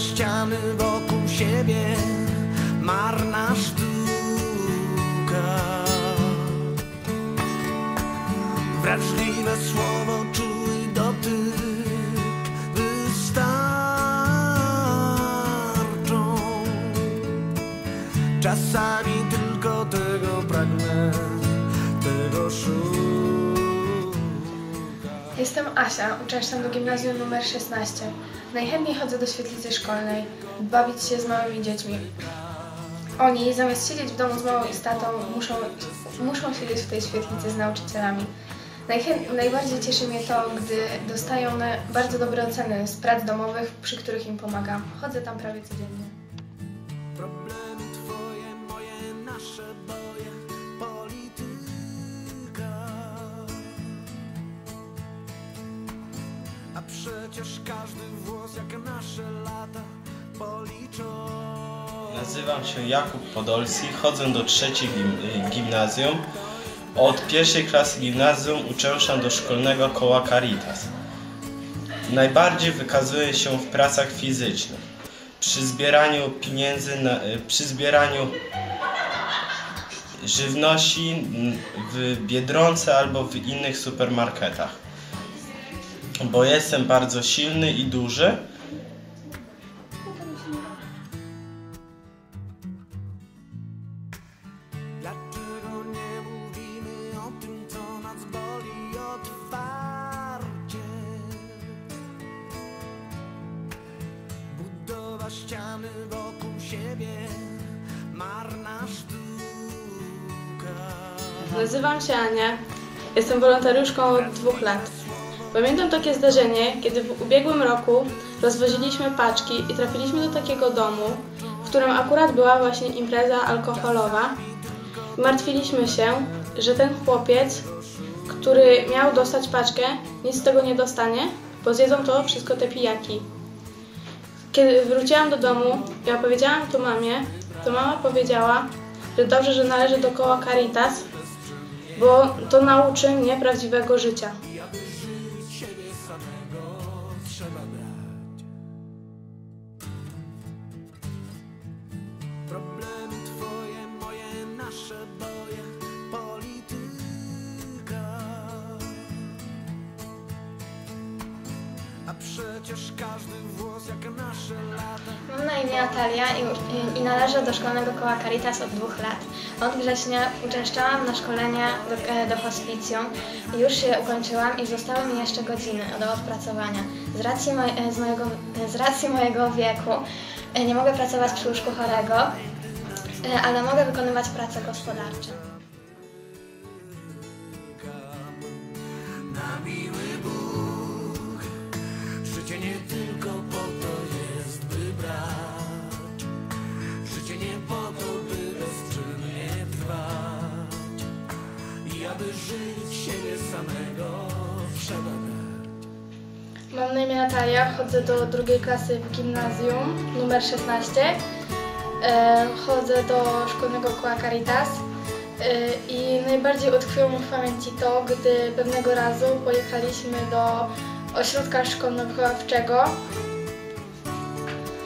Ściany wokół siebie, marna sztuka. Wrażliwe słowo, czuły dotyk wystarczą. Czasami tylko tego pragnę, tego szukam. Jestem Asia, uczęszczam do gimnazjum numer 16. Najchętniej chodzę do świetlicy szkolnej, bawić się z małymi dziećmi. Oni, zamiast siedzieć w domu z mamą i z tatą, muszą, muszą siedzieć w tej świetlicy z nauczycielami. Najchę- najbardziej cieszy mnie to, gdy dostają bardzo dobre oceny z prac domowych, przy których im pomagam. Chodzę tam prawie codziennie. Przecież każdy włos jak nasze lata policzą. Nazywam się Jakub Podolski, chodzę do trzeciej gim- gimnazjum. Od pierwszej klasy gimnazjum uczęszczam do szkolnego koła Caritas. Najbardziej wykazuję się w pracach fizycznych. Przy zbieraniu pieniędzy, na, y, przy zbieraniu żywności w Biedronce albo w innych supermarketach. Bo jestem bardzo silny i duży, Dlaczego nie mówimy o tym, co nas boli otwarcie? Budowa ściany wokół siebie, marna sztuka. Nazywam się Ania. Jestem wolontariuszką od dwóch lat. Pamiętam takie zdarzenie, kiedy w ubiegłym roku rozwoziliśmy paczki i trafiliśmy do takiego domu, w którym akurat była właśnie impreza alkoholowa. Martwiliśmy się, że ten chłopiec, który miał dostać paczkę, nic z tego nie dostanie, bo zjedzą to wszystko te pijaki. Kiedy wróciłam do domu i opowiedziałam to mamie, to mama powiedziała, że dobrze, że należy do koła Caritas, bo to nauczy mnie prawdziwego życia. Samego trzeba brać. Przecież każdy włos jak nasze lata. Mam na imię Natalia i, i, i należę do szkolnego koła Caritas od dwóch lat. Od września uczęszczałam na szkolenia do, e, do hospicjum. Już je ukończyłam i zostały mi jeszcze godziny do odpracowania. Z racji, moj, e, z mojego, z racji mojego wieku e, nie mogę pracować przy łóżku chorego, ale mogę wykonywać prace gospodarcze. na miły samego. Mam na imię Natalia, chodzę do drugiej klasy w gimnazjum numer 16. E, chodzę do szkolnego koła Caritas e, i najbardziej utkwiło mi w pamięci to, gdy pewnego razu pojechaliśmy do ośrodka szkolno-wychowawczego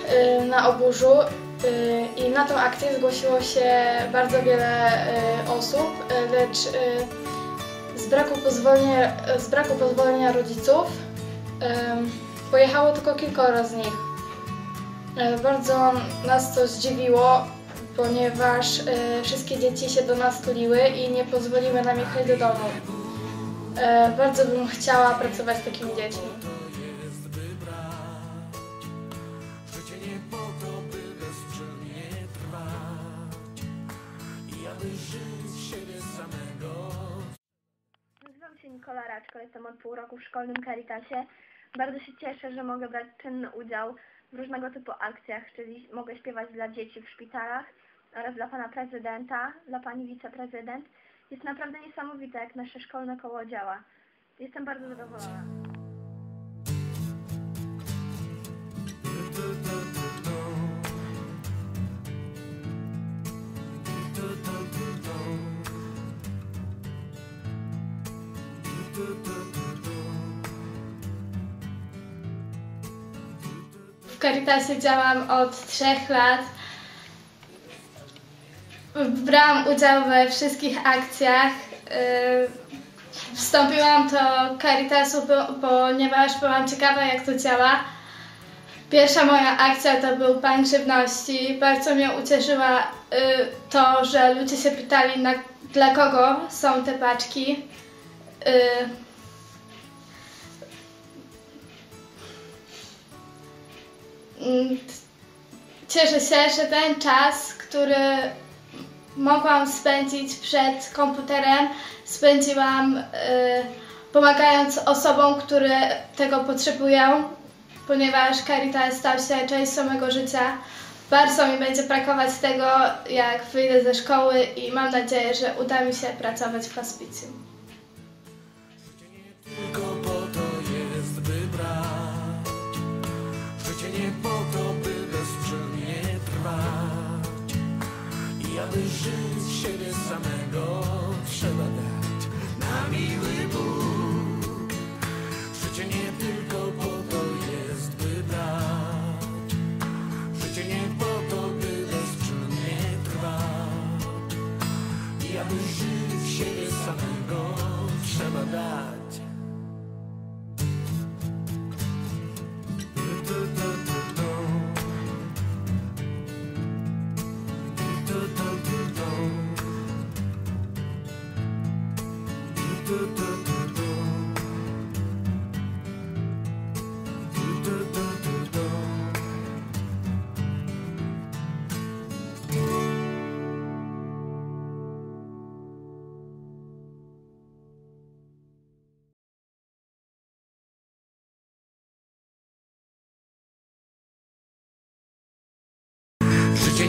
e, na oburzu i na tą akcję zgłosiło się bardzo wiele osób, lecz z braku pozwolenia, z braku pozwolenia rodziców Pojechało tylko kilkoro z nich. E, Bardzo nas to zdziwiło, ponieważ e, wszystkie dzieci się do nas tuliły i nie pozwoliły nam jechać do domu. E, Bardzo bym chciała pracować z takimi dziećmi. Raczko, jestem od pół roku w szkolnym Caritasie. Bardzo się cieszę, że mogę brać czynny udział w różnego typu akcjach, czyli mogę śpiewać dla dzieci w szpitalach oraz dla pana prezydenta, dla pani wiceprezydent. Jest naprawdę niesamowite, jak nasze szkolne koło działa. Jestem bardzo zadowolona. Caritasie działam od trzech lat. Brałam udział we wszystkich akcjach. Y, Wstąpiłam do Caritasu, ponieważ byłam ciekawa, jak to działa. Pierwsza moja akcja to był Bank Żywności. Bardzo mnie ucieszyła y, to, że ludzie się pytali, na, dla kogo są te paczki. Cieszę się, że ten czas, który mogłam spędzić przed komputerem, spędziłam y, pomagając osobom, które tego potrzebują, ponieważ Caritas stał się częścią mojego życia. Bardzo mi będzie brakować tego, jak wyjdę ze szkoły i mam nadzieję, że uda mi się pracować w hospicjum. Żyć siebie samego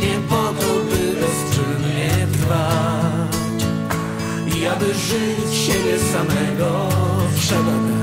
Nie po to, by bezczynnie trwać I aby żyć siebie samego trzeba